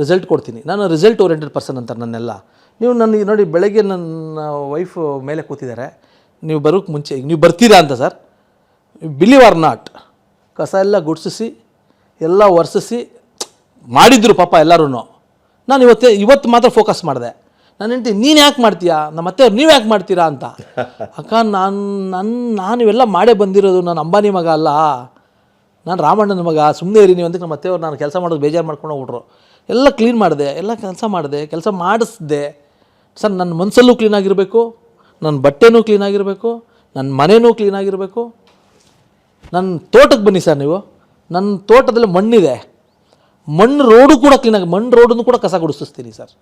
ರಿಸಲ್ಟ್ ಕೊಡ್ತೀನಿ. ನಾನು ರಿಸಲ್ಟ್ ಓರಿಯೆಂಟೆಡ್ ಪರ್ಸನ್ ಅಂತಾರೆ ನನ್ನೆಲ್ಲ. ನೀವು ನನಗೆ ನೋಡಿ ಬೆಳಗ್ಗೆ ನನ್ನ ವೈಫ್ ಮೇಲೆ ಕೂತಿದ್ದಾರೆ. ನೀವು ಬರೋಕ್ಕೆ ಮುಂಚೆ ನೀವು ಬರ್ತೀರಾ ಅಂತ ಸರ್ ಬಿಲೀವ್ ಆರ್ ನಾಟ್ ಕಸ ಎಲ್ಲ ಗುಡ್ಸಿಸಿ, ಎಲ್ಲ ಒರೆಸಿಸಿ, ಮಾಡಿದ್ರು ಪಾಪ ಎಲ್ಲರೂ ನಾನು ಇವತ್ತೇ, ಇವತ್ತು ಮಾತ್ರ ಫೋಕಸ್ ಮಾಡಿದೆ. ನಾನು ಹೇಳ್ತೀನಿ ನೀನು ಯಾಕೆ ಮಾಡ್ತೀಯಾ? ನಮ್ಮ ಮತ್ತೆ ನೀವು ಯಾಕೆ ಮಾಡ್ತೀರಾ ಅಂತ. ಅಕ್ಕ, ನಾನು ನನ್ನ ನಾನು ಇವೆಲ್ಲ ಮಾಡೇ ಬಂದಿರೋದು ನಾನು ಅಂಬಾನಿ ಮಗ ಅಲ್ಲ. ನಾನು ರಾಮಣ್ಣನ ಮಗ ಸುಮ್ಮನೆ ಇರಿ, ನೀವು ಅಂತ ನಮ್ಮ ಅತ್ತೆಯವ್ರು ನಾನು ಕೆಲಸ ಮಾಡೋದು ಬೇಜಾರು ಮಾಡ್ಕೊಂಡು ಹೋಗ್ಬಿಟ್ರು. ಎಲ್ಲ ಕ್ಲೀನ್ ಮಾಡಿದೆ, ಎಲ್ಲ ಕೆಲಸ ಮಾಡಿದೆ, ಕೆಲಸ ಮಾಡಿಸ್ದೆ. ಸರ್, ನನ್ನ ಮನಸ್ಸಲ್ಲೂ ಕ್ಲೀನಾಗಿರಬೇಕು ನನ್ನ ಬಟ್ಟೆನೂ ಕ್ಲೀನಾಗಿರಬೇಕು ನನ್ನ ಮನೆಯೂ ಕ್ಲೀನಾಗಿರಬೇಕು ನನ್ನ ತೋಟಕ್ಕೆ ಬನ್ನಿ ಸರ್ ನೀವು. ನನ್ನ ತೋಟದಲ್ಲಿ ಮಣ್ಣಿದೆ. ಮಣ್ಣು ರೋಡು ಕೂಡ ಕ್ಲೀನಾಗಿ ಮಣ್ಣು ರೋಡನ್ನು ಕೂಡ ಕಸ ಗುಡಿಸ್ತೀನಿ ಸರ್.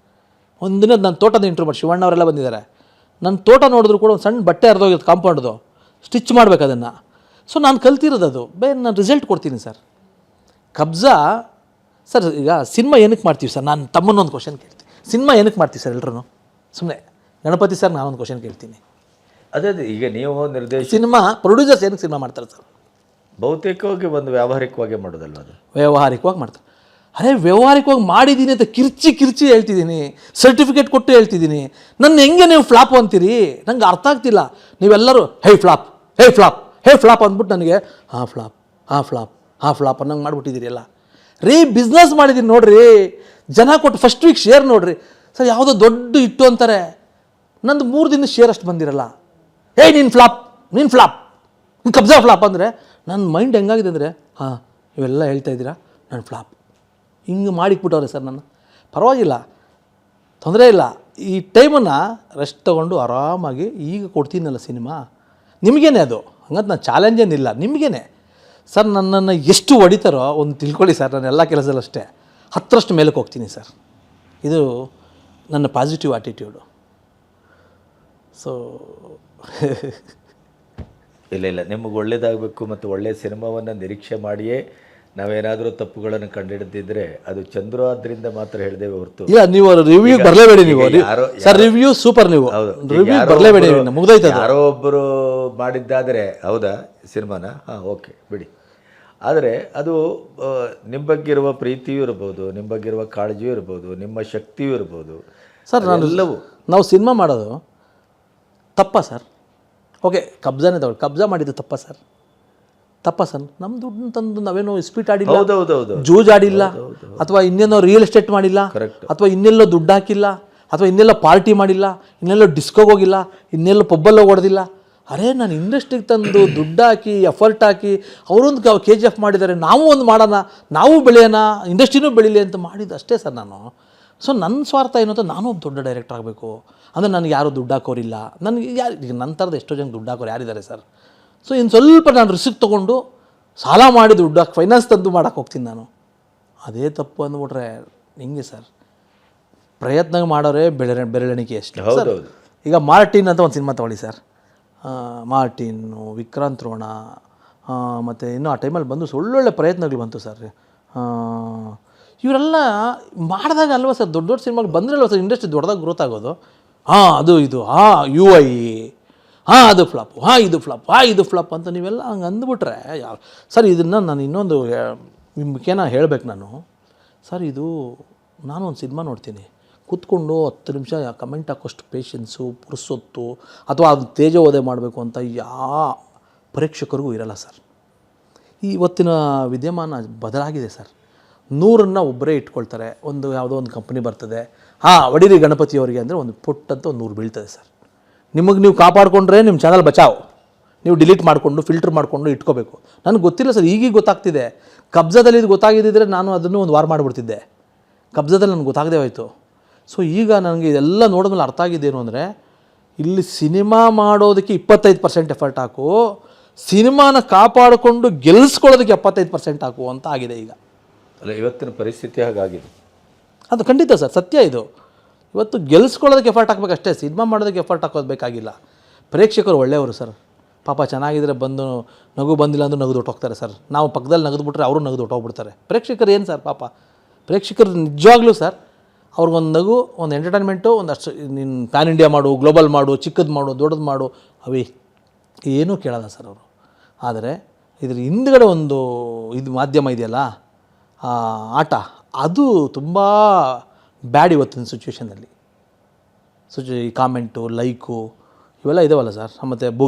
ಒಂದಿನ ನನ್ನ ತೋಟದ ಇಂಟ್ರೂ ಮಾಡಿ ಶಿವಣ್ಣ ಅವರೆಲ್ಲ ಬಂದಿದ್ದಾರೆ. ನನ್ನ ತೋಟ ನೋಡಿದ್ರು ಕೂಡ ಒಂದು ಸಣ್ಣ ಬಟ್ಟೆ ಹರಿದೋಗಿತ್ತು ಕಾಂಪೌಂಡ್ದು ಸ್ಟಿಚ್ ಮಾಡಬೇಕು ಅದನ್ನು. ಸೊ ನಾನು ಕಲ್ತಿರೋದು ಅದು. ಬೇ ನಾನು ರಿಸಲ್ಟ್ ಕೊಡ್ತೀನಿ ಸರ್ ಕಬ್ಜಾ ಸರ್ ಈಗ ಸಿನಿಮಾ ಏನಕ್ಕೆ ಮಾಡ್ತೀವಿ ಸರ್ ನಾನು ತಮ್ಮನ್ನೊಂದು ಕ್ವಶನ್ ಕೇಳ್ತೀನಿ. ಸಿನಿಮಾ ಏನಕ್ಕೆ ಮಾಡ್ತೀವಿ ಸರ್ ಎಲ್ಲರೂ ಸುಮ್ಮನೆ ಗಣಪತಿ ಸರ್ ನಾನೊಂದು ಕ್ವಶನ್ ಕೇಳ್ತೀನಿ. ಅದೇ ಅದೇ ಈಗ ನೀವು ನಿರ್ದೇಶ ಸಿನಿಮಾ ಪ್ರೊಡ್ಯೂಸರ್ಸ್ ಏನಕ್ಕೆ ಸಿನಿಮಾ ಮಾಡ್ತಾರೆ ಸರ್ ಬಹುತೇಕವಾಗಿ ಒಂದು ವ್ಯಾವಹಾರಿಕವಾಗಿ ಮಾಡೋದಲ್ಲ ಅದು? ವ್ಯಾವಹಾರಿಕವಾಗಿ ಮಾಡ್ತಾರೆ. ಅರೆ ವ್ಯಾವಹಾರಿಕವಾಗಿ ಮಾಡಿದ್ದೀನಿ ಅಂತ ಕಿರ್ಚಿ ಕಿರ್ಚಿ ಹೇಳ್ತಿದ್ದೀನಿ ಸರ್ಟಿಫಿಕೇಟ್ ಕೊಟ್ಟು ಹೇಳ್ತಿದ್ದೀನಿ ನನ್ನ ಹೆಂಗೆ ನೀವು ಫ್ಲಾಪ್ ಅಂತೀರಿ? ನಂಗೆ ಅರ್ಥ ಆಗ್ತಿಲ್ಲ. ನೀವೆಲ್ಲರೂ ಹೇ ಫ್ಲಾಪ್ ಹೇ ಫ್ಲಾಪ್ ಹೇ ಫ್ಲಾಪ್ ಅಂದ್ಬಿಟ್ಟು ನನಗೆ, ಹಾಂ ಫ್ಲಾಪ್ ಹಾಂ ಫ್ಲಾಪ್ ಹಾಂ ಫ್ಲಾಪ್ ಅನ್ನಂಗೆ ಮಾಡಿಬಿಟ್ಟಿದ್ದೀರಿ ಎಲ್ಲ. ರೀ ಬಿಸ್ನೆಸ್ ಮಾಡಿದ್ದೀನಿ ನೋಡ್ರಿ, ಜನ ಕೊಟ್ಟು ಫಸ್ಟ್ ವೀಕ್ ಶೇರ್ ನೋಡ್ರಿ. ಸರ್, ಯಾವುದೋ ದೊಡ್ಡ ಇಟ್ಟು ಅಂತಾರೆ. ನಂದು ಮೂರು ದಿನದ ಶೇರ್ ಅಷ್ಟು ಬಂದಿರಲ್ಲ. ಹೇ, ನೀನು ಫ್ಲಾಪ್ ನೀನು ಫ್ಲಾಪ್. ನೀನು ಕಬ್ಜಾ ಫ್ಲಾಪ್ ಅಂದರೆ ನನ್ನ ಮೈಂಡ್ ಹೆಂಗಾಗಿದೆ ಅಂದರೆ, ಹಾಂ, ಇವೆಲ್ಲ ಹೇಳ್ತಾ ಇದ್ದೀರಾ, ನಾನು ಫ್ಲಾಪ್. ಹಿಂಗೆ ಮಾಡಿಕ್ಬಿಟ್ಟವ್ರೆ ಸರ್ ನಾನು ಪರವಾಗಿಲ್ಲ, ತೊಂದರೆ ಇಲ್ಲ. ಈ ಟೈಮನ್ನು ರೆಸ್ಟ್ ತೊಗೊಂಡು ಆರಾಮಾಗಿ ಈಗ ಕೊಡ್ತೀನಲ್ಲ ಸಿನಿಮಾ ನಿಮಗೇನೆ ಅದು? ಹಂಗಂತ ನಾನು ಚಾಲೆಂಜ್ ಏನಿಲ್ಲ. ನಿಮಗೇನೆ. ಸರ್, ನನ್ನನ್ನು ಎಷ್ಟು ಹೊಡಿತಾರೋ ಒಂದು ತಿಳ್ಕೊಳ್ಳಿ ಸರ್, ನಾನು ಎಲ್ಲ ಕೆಲಸದಲ್ಲೂ ಅಷ್ಟೇ. ಹತ್ತರಷ್ಟು ಮೇಲಕ್ಕೆ ಹೋಗ್ತೀನಿ ಸರ್. ಇದು ನನ್ನ ಪಾಸಿಟಿವ್ ಆಟಿಟ್ಯೂಡು ಸೊ ಇಲ್ಲ ಇಲ್ಲ. ನಿಮಗೆ ಒಳ್ಳೇದಾಗಬೇಕು ಮತ್ತು ಒಳ್ಳೆಯ ಸಿನಿಮಾವನ್ನು ನಿರೀಕ್ಷೆ ಮಾಡಿಯೇ ನಾವೇನಾದರೂ ತಪ್ಪುಗಳನ್ನು ಕಂಡುಹಿಡಿದಿದ್ರೆ ಅದು ಚಂದ್ರು ಆದ್ರಿಂದ ಮಾತ್ರ ಹೇಳಿದೇವೆ ಹೊರತು. ಇಲ್ಲ ನೀವು ರಿವ್ಯೂ ಬರಲೇಬೇಡಿ ನೀವು. ಯಾರೋ- ಸರ್ ರಿವ್ಯೂ ಸೂಪರ್ ನೀವು. ರಿವ್ಯೂ ಬರಲೇಬೇಡಿ ಮುಗ್ದೈತೆ ಅದು. ಯಾರೋ ಒಬ್ಬರು ಮಾಡಿದ್ದಾದರೆ ಹೌದಾ ಸಿನಿಮಾನ? ಹಾಂ ಓಕೆ ಬಿಡಿ. ಆದರೆ ಅದು ಆ, ನಿಮ್ಮ ಬಗ್ಗೆ ಇರುವ ಪ್ರೀತಿಯೂ ಇರ್ಬೋದು ನಿಮ್ಮ ಬಗ್ಗೆ ಇರುವ ಕಾಳಜಿಯೂ ಇರ್ಬೋದು ನಿಮ್ಮ ಶಕ್ತಿಯೂ ಇರ್ಬೋದು. ಸರ್ ನಾನು ಎಲ್ಲವೂ ನಾವು ಸಿನಿಮಾ ಮಾಡೋದು ತಪ್ಪ ಸರ್ ಓಕೆ ಕಬ್ಜಾನೇ ತಗೊಳ್ಳಿ. ಕಬ್ಜಾ ಮಾಡಿದ್ದು ತಪ್ಪ ಸರ್ ತಪ್ಪ ಸರ್ ನಮ್ಮ ದುಡ್ಡು ತಂದು ನಾವೇನೋ ಸ್ಪೀಟ್ ಆಡಿಲ್ಲ ಜೂಜ್ ಜೂಜಾಡಿಲ್ಲ ಅಥವಾ ಇನ್ನೇನೋ ರಿಯಲ್ ಎಸ್ಟೇಟ್ ಮಾಡಿಲ್ಲ. ಅಥವಾ ಇನ್ನೆಲ್ಲೋ ದುಡ್ಡು ಹಾಕಿಲ್ಲ ಅಥವಾ ಇನ್ನೆಲ್ಲೋ ಪಾರ್ಟಿ ಮಾಡಿಲ್ಲ ಇನ್ನೆಲ್ಲೋ ಡಿಸ್ಕೋಗೆ ಹೋಗಿಲ್ಲ ಇನ್ನೆಲ್ಲೋ ಪಬ್ಬಲ್ಲೋ ಹೊಡೆದಿಲ್ಲ. ಅರೆ ನಾನು ಇಂಡಸ್ಟ್ರಿಗೆ ತಂದು ದುಡ್ಡು ಹಾಕಿ ಎಫರ್ಟ್ ಹಾಕಿ ಅವರೊಂದು ಕೆ ಜಿ ಎಫ್ ಮಾಡಿದ್ದಾರೆ ನಾವು ಒಂದು ಮಾಡೋಣ ನಾವು ಬೆಳೆಯೋಣ ಇಂಡಸ್ಟ್ರಿನೂ ಬೆಳೀಲಿ ಅಂತ ಮಾಡಿದ್ದು ಅಷ್ಟೇ ಸರ್ ನಾನು. ಸೊ ನನ್ನ ಸ್ವಾರ್ಥ ಏನು ಅಂತ ನಾನು ಒಬ್ಬ ದೊಡ್ಡ ಡೈರೆಕ್ಟರ್ ಆಗಬೇಕು. ಅಂದರೆ ನನಗೆ ಯಾರು ದುಡ್ಡು ಹಾಕೋರಿಲ್ಲ. ನನಗೆ ಯಾರು ಈಗ ನನ್ನ ಥರದ ಎಷ್ಟೋ ಜನ ದುಡ್ಡು ಹಾಕೋರು ಯಾರಿದ್ದಾರೆ ಸರ್? ಸೊ ಇನ್ನು ಸ್ವಲ್ಪ ನಾನು ರಿಸ್ಕ್ ತೊಗೊಂಡು ಸಾಲ ಮಾಡಿ ದುಡ್ಡು ಫೈನಾನ್ಸ್ ತಂದು ಮಾಡೋಕ್ಕೆ ಹೋಗ್ತೀನಿ ನಾನು. ಅದೇ ತಪ್ಪು ಅಂದ್ಬಿಟ್ರೆ ಹಿಂಗೆ ಸರ್? ಪ್ರಯತ್ನ ಮಾಡೋರೇ ಬೆಳೆ ಬೆರಳೆಣಿಕೆ ಅಷ್ಟೇ. ಸರ್ ಹೌದೌದು. ಈಗ ಮಾರ್ಟಿನ್ ಅಂತ ಒಂದು ಸಿನಿಮಾ ತೊಗೊಳ್ಳಿ ಸರ್. ಮಾರ್ಟಿನ್ನು ವಿಕ್ರಾಂತ್ ರೋಣ ಮತ್ತು ಇನ್ನೂ ಆ ಟೈಮಲ್ಲಿ ಬಂದು ಒಳ್ಳೊಳ್ಳೆ ಪ್ರಯತ್ನಗಳು ಬಂತು ಸರ್. ಇವರೆಲ್ಲ ಮಾಡಿದಾಗ ಅಲ್ವಾ ಸರ್? ದೊಡ್ಡ ದೊಡ್ಡ ಸಿನಿಮಾಗಳು ಬಂದರೆ ಅಲ್ವಾ ಸರ್? ಇಂಡಸ್ಟ್ರಿ ದೊಡ್ಡದಾಗಿ ಗ್ರೋತ್ ಆಗೋದು? ಹಾಂ ಅದು ಇದು. ಹಾಂ ಯು ಐ ಹಾಂ, ಅದು ಫ್ಲಾಪ್ ಹಾಂ, ಇದು ಫ್ಲಾಪ್ ಹಾಂ, ಇದು ಫ್ಲಾಪ್ ಅಂತ ನೀವೆಲ್ಲ ಹಂಗೆ ಅಂದ್ಬಿಟ್ರೆ, ಯಾರು, ಸರ್, ಇದನ್ನು ನಾನು ಇನ್ನೊಂದು ನಿಮ್ಗೇನ ಹೇಳಬೇಕು ನಾನು. ಸರ್, ಇದು ನಾನು ಒಂದು ಸಿನಿಮಾ ನೋಡ್ತೀನಿ. ಕೂತ್ಕೊಂಡು ಹತ್ತು ನಿಮಿಷ ಕಮೆಂಟ್ ಹಾಕೋಷ್ಟು ಪೇಷನ್ಸು ಪುರುಸೊತ್ತು, ಅಥವಾ ಅದು ತೇಜೋವಧೆ ಮಾಡಬೇಕು ಅಂತ ಯಾ, ಪ್ರೇಕ್ಷಕರಿಗೂ ಇರಲ್ಲ, ಸರ್. ಇವತ್ತಿನ ವಿದ್ಯಮಾನ ಬದಲಾಗಿದೆ, ಸರ್. ನೂರನ್ನು ಒಬ್ಬರೇ ಇಟ್ಕೊಳ್ತಾರೆ. ಒಂದು ಯಾವುದೋ ಒಂದು ಕಂಪ್ನಿ ಬರ್ತದೆ. ಹಾಂ, ಒಡಿರಿ ಗಣಪತಿಯವರಿಗೆ ಅಂದರೆ ಒಂದು ಪುಟ್ಟಂತ ಒಂದು ನೂರು ಬೀಳ್ತದೆ, ಸರ್. ನಿಮಗೆ ನೀವು ಕಾಪಾಡಿಕೊಂಡ್ರೆ ನಿಮ್ಮ ಚಾನಲ್ ಬಚಾವ್. ನೀವು ಡಿಲೀಟ್ ಮಾಡಿಕೊಂಡು ಫಿಲ್ಟರ್ ಮಾಡಿಕೊಂಡು ಇಟ್ಕೋಬೇಕು. ನನಗೆ ಗೊತ್ತಿಲ್ಲ ಸರ್ ಈಗೀಗ ಗೊತ್ತಾಗ್ತಿದೆ. ಕಬ್ಜದಲ್ಲಿ ಇದು ಗೊತ್ತಾಗಿದ್ದಿದ್ರೆ ನಾನು ಅದನ್ನು ಒಂದು ವಾರ ಮಾಡಿಬಿಡ್ತಿದ್ದೆ. ಕಬ್ಜದಲ್ಲಿ ನನಗೆ ಗೊತ್ತಾಗದೆ ಹೋಯಿತು. ಸೊ ಈಗ ನನಗೆ ಇದೆಲ್ಲ ನೋಡಿದ್ಮೇಲೆ ಅರ್ಥ ಆಗಿದ್ದೇನು ಅಂದರೆ ಇಲ್ಲಿ ಸಿನಿಮಾ ಮಾಡೋದಕ್ಕೆ ಇಪ್ಪತ್ತೈದು ಪರ್ಸೆಂಟ್ ಎಫರ್ಟ್ ಹಾಕು ಸಿನಿಮಾನ ಕಾಪಾಡಿಕೊಂಡು ಗೆಲ್ಲಿಸ್ಕೊಳ್ಳೋದಕ್ಕೆ ಎಪ್ಪತ್ತೈದು ಪರ್ಸೆಂಟ್ ಹಾಕು ಅಂತ ಆಗಿದೆ ಈಗ. ಅಲ್ಲ ಇವತ್ತಿನ ಪರಿಸ್ಥಿತಿ ಹಾಗಾಗಿದೆ. ಅದು ಖಂಡಿತ ಸರ್ ಸತ್ಯ ಇದು. ಇವತ್ತು ಗೆಲ್ಸ್ಕೊಳ್ಳೋದಕ್ಕೆ ಎಫರ್ಟ್ ಹಾಕ್ಬೇಕು ಅಷ್ಟೇ ಸಿನಿಮಾ ಮಾಡೋದಕ್ಕೆ ಎಫರ್ಟ್ ಹಾಕೋದು ಬೇಕಾಗಿಲ್ಲ ಪ್ರೇಕ್ಷಕರು ಒಳ್ಳೆಯವರು ಸರ್ ಪಾಪ ಚೆನ್ನಾಗಿದ್ರೆ ಬಂದು ನಗು ಬಂದಿಲ್ಲ ಅಂದ್ರೆ ನಗದು ಹೊಟ್ಟೋಗ್ತಾರೆ ಸರ್ ನಾವು ಪಕ್ಕದಲ್ಲಿ ನಗದು ಬಿಟ್ರೆ ಅವರು ನಗದು ಹೊಟ್ಟೋಗ್ಬಿಡ್ತಾರೆ ಪ್ರೇಕ್ಷಕರು ಏನು ಸರ್ ಪಾಪ? ಪ್ರೇಕ್ಷಕರು ನಿಜವಾಗ್ಲೂ ಸರ್ ಅವ್ರಿಗೊಂದು ನಗು, ಒಂದು ಎಂಟರ್ಟೈನ್ಮೆಂಟು ಒಂದಷ್ಟು ನಿನ್ನ ಪ್ಯಾನ್ ಇಂಡಿಯಾ ಮಾಡು ಗ್ಲೋಬಲ್ ಮಾಡು, ಚಿಕ್ಕದು ಮಾಡು, ದೊಡ್ಡದು ಮಾಡು, ಅವೇ, ಏನೂ ಕೇಳಲ್ಲ ಸರ್ ಅವರು. ಆದರೆ ಇದ್ರ ಹಿಂದ್ಗಡೆ ಒಂದು ಇದು ಮಾಧ್ಯಮ ಇದೆಯಲ್ಲ ಆಟ, ಅದು ತುಂಬ ಬ್ಯಾಡ್ ಇವತ್ತಿನ ಸಿಚುವೇಷನಲ್ಲಿ ಸುಚು ಈ ಕಾಮೆಂಟು ಲೈಕು ಇವೆಲ್ಲ ಇದಾವಲ್ಲ ಸರ್ ಮತ್ತು ಬು,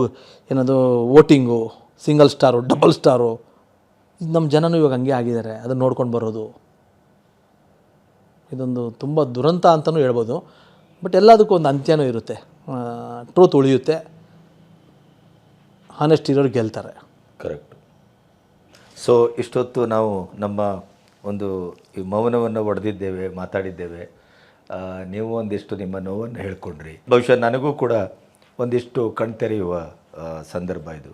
ಏನದು voting single star double star ನಮ್ಮ ಜನನೂ ಇವಾಗ ಹಂಗೆ ಆಗಿದ್ದಾರೆ, ಅದನ್ನು ನೋಡ್ಕೊಂಡು ಬರೋದು. ಇದೊಂದು ತುಂಬ ದುರಂತ ಅಂತಲೂ ಹೇಳ್ಬೋದು. ಬಟ್ ಎಲ್ಲದಕ್ಕೂ ಒಂದು ಅಂತ್ಯನೂ ಇರುತ್ತೆ. ಟ್ರೂತ್ ಉಳಿಯುತ್ತೆ. ಹಾನೆಸ್ಟ್ ಇರೋರು ಗೆಲ್ತಾರೆ. ಕರೆಕ್ಟ್ ಸೊ ಇಷ್ಟೊತ್ತು ನಾವು ನಮ್ಮ ಒಂದು ಈ ಮೌನವನ್ನು ಒಡೆದಿದ್ದೇವೆ ಮಾತಾಡಿದ್ದೇವೆ. ನೀವು ಒಂದಿಷ್ಟು ನಿಮ್ಮ ನೋವನ್ನು ಹೇಳ್ಕೊಂಡ್ರಿ. ಬಹುಶಃ ನನಗೂ ಕೂಡ ಒಂದಿಷ್ಟು ಕಣ್ತೆರೆಯುವ ಸಂದರ್ಭ ಇದು.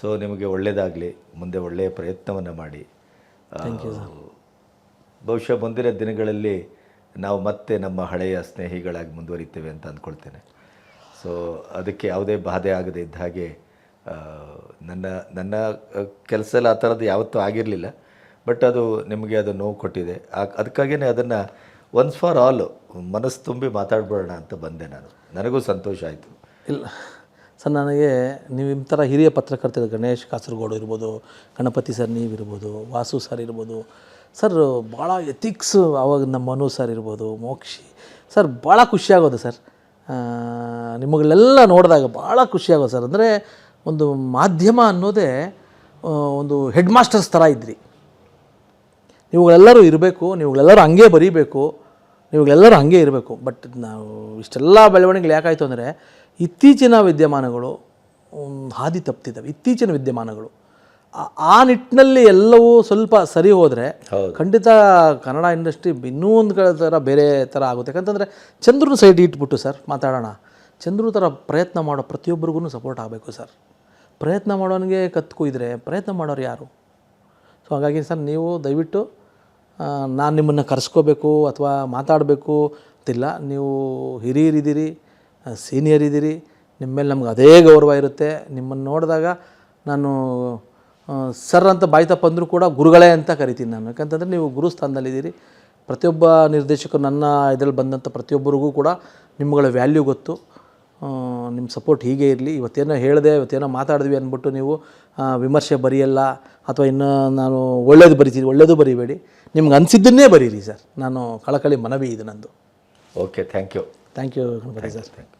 ಸೊ ನಿಮಗೆ ಒಳ್ಳೆಯದಾಗಲಿ ಮುಂದೆ ಒಳ್ಳೆಯ ಪ್ರಯತ್ನವನ್ನು ಮಾಡಿ. ಬಹುಶಃ ಮುಂದಿನ ದಿನಗಳಲ್ಲಿ ನಾವು ಮತ್ತೆ ನಮ್ಮ ಹಳೆಯ ಸ್ನೇಹಿಗಳಾಗಿ ಮುಂದುವರಿತೇವೆ ಅಂತ ಅಂದ್ಕೊಳ್ತೇನೆ. ಸೊ ಅದಕ್ಕೆ ಯಾವುದೇ ಬಾಧೆ ಆಗದೇ ಇದ್ದ ಹಾಗೆ ನನ್ನ ನನ್ನ ಕೆಲಸ ಎಲ್ಲ ಆ ಥರದ್ದು ಯಾವತ್ತೂ ಆಗಿರಲಿಲ್ಲ. ಬಟ್ ಅದು ನಿಮಗೆ ಅದು ನೋವು ಕೊಟ್ಟಿದೆ. ಅದಕ್ಕಾಗಿಯೇ ಅದನ್ನು ಒನ್ಸ್ ಫಾರ್ ಆಲ್ ಮನಸ್ಸು ತುಂಬಿ ಮಾತಾಡ್ಬೋಣ ಅಂತ ಬಂದೆ ನಾನು. ನನಗೂ ಸಂತೋಷ ಆಯಿತು. ಇಲ್ಲ. ಸರ್ ನನಗೆ ನೀವು ನಿಮ್ಮ ಥರ ಹಿರಿಯ ಪತ್ರಕರ್ತರು ಗಣೇಶ್ ಕಾಸರಗೋಡು ಇರ್ಬೋದು ಗಣಪತಿ ಸರ್ ನೀವಿರ್ಬೋದು ವಾಸು ಸರ್ ಇರ್ಬೋದು ಸರ್ ಭಾಳ ಎಥಿಕ್ಸ್ ಆವಾಗ ನಮ್ಮ ಮನು ಸರ್ ಇರ್ಬೋದು ಮೋಕ್ಷಿ ಸರ್ ಭಾಳ ಖುಷಿಯಾಗೋದು ಸರ್. ಆ, ನಿಮಗಳೆಲ್ಲ ನೋಡಿದಾಗ ಭಾಳ ಖುಷಿಯಾಗೋದು ಸರ್. ಅಂದರೆ ಒಂದು ಮಾಧ್ಯಮ ಅನ್ನೋದೇ ಒಂದು ಹೆಡ್ ಮಾಸ್ಟರ್ಸ್ ಥರ ಇದ್ರಿ. ನೀವುಗಳೆಲ್ಲರೂ ಇರಬೇಕು ನೀವುಗಳೆಲ್ಲರೂ ಹಂಗೆ ಬರೀಬೇಕು ನೀವುಗಳೆಲ್ಲರೂ ಹಾಗೆ ಇರಬೇಕು. ಬಟ್ ನಾವು ಇಷ್ಟೆಲ್ಲ ಬೆಳವಣಿಗೆಗಳು ಯಾಕಾಯಿತು ಅಂದರೆ ಇತ್ತೀಚಿನ ವಿದ್ಯಮಾನಗಳು ಹಾದಿ ತಪ್ತಿದ್ದಾವೆ ಇತ್ತೀಚಿನ ವಿದ್ಯಮಾನಗಳು. ಆ- ನಿಟ್ಟಿನಲ್ಲಿ ಎಲ್ಲವೂ ಸ್ವಲ್ಪ ಸರಿ ಹೋದರೆ ಖಂಡಿತ ಕನ್ನಡ ಇಂಡಸ್ಟ್ರಿ ಇನ್ನೂ ಒಂದು ಕಡೆ ಥರ ಬೇರೆ ಥರ ಆಗುತ್ತೆ. ಯಾಕಂತಂದರೆ ಚಂದ್ರನ ಸೈಡ್ ಇಟ್ಬಿಟ್ಟು ಸರ್ ಮಾತಾಡೋಣ. ಚಂದ್ರು ಥರ ಪ್ರಯತ್ನ ಮಾಡೋ ಪ್ರತಿಯೊಬ್ಬರಿಗೂ ಸಪೋರ್ಟ್ ಆಗಬೇಕು ಸರ್. ಪ್ರಯತ್ನ ಮಾಡೋನಿಗೆ ಕತ್ತು ಇದ್ರೆ ಪ್ರಯತ್ನ ಮಾಡೋರು ಯಾರು? ಸೊ ಹಾಗಾಗಿ ಸರ್ ನೀವು ದಯವಿಟ್ಟು ನಾನು ನಿಮ್ಮನ್ನು ಕರೆಸ್ಕೋಬೇಕು ಅಥವಾ ಮಾತಾಡಬೇಕು ಅಂತಿಲ್ಲ. ನೀವು ಹಿರಿಯರಿದ್ದೀರಿ ಸೀನಿಯರ್ ಇದ್ದೀರಿ, ನಿಮ್ಮ ಮೇಲೆ ನಮ್ಗೆ ಅದೇ ಗೌರವ ಇರುತ್ತೆ. ನಿಮ್ಮನ್ನು ನೋಡಿದಾಗ ನಾನು ಸರ್ ಅಂತ ಬಾಯಿ ತಪ್ಪಂದರೂ ಕೂಡ ಗುರುಗಳೇ ಅಂತ ಕರಿತೀನಿ ನಾನು. ಯಾಕಂತಂದರೆ ನೀವು ಗುರು ಸ್ಥಾನದಲ್ಲಿದ್ದೀರಿ ಪ್ರತಿಯೊಬ್ಬ ನಿರ್ದೇಶಕರು ನನ್ನ ಇದರಲ್ಲಿ ಬಂದಂಥ ಪ್ರತಿಯೊಬ್ಬರಿಗೂ ಕೂಡ ನಿಮ್ಮಗಳ ವ್ಯಾಲ್ಯೂ ಗೊತ್ತು. ನಿಮ್ಮ ಸಪೋರ್ಟ್ ಹೀಗೆ ಇರಲಿ. ಇವತ್ತೇನೋ ಹೇಳಿದೆ ಇವತ್ತೇನೋ ಮಾತಾಡಿದ್ವಿ ಅಂದ್ಬಿಟ್ಟು ನೀವು ವಿಮರ್ಶೆ ಬರೆಯಲ್ಲ ಅಥವಾ ಇನ್ನು ನಾನು ಒಳ್ಳೇದು ಬರಿತೀನಿ ಒಳ್ಳೇದು ಬರಿಬೇಡಿ. ನಿಮ್ಗೆ ಅನಿಸಿದ್ದನ್ನೇ ಬರೀರಿ ಸರ್. ನಾನು ಕಳಕಳಿ ಮನವಿ ಇದು ನಂದು. Okay thank you thank you sir. Thank you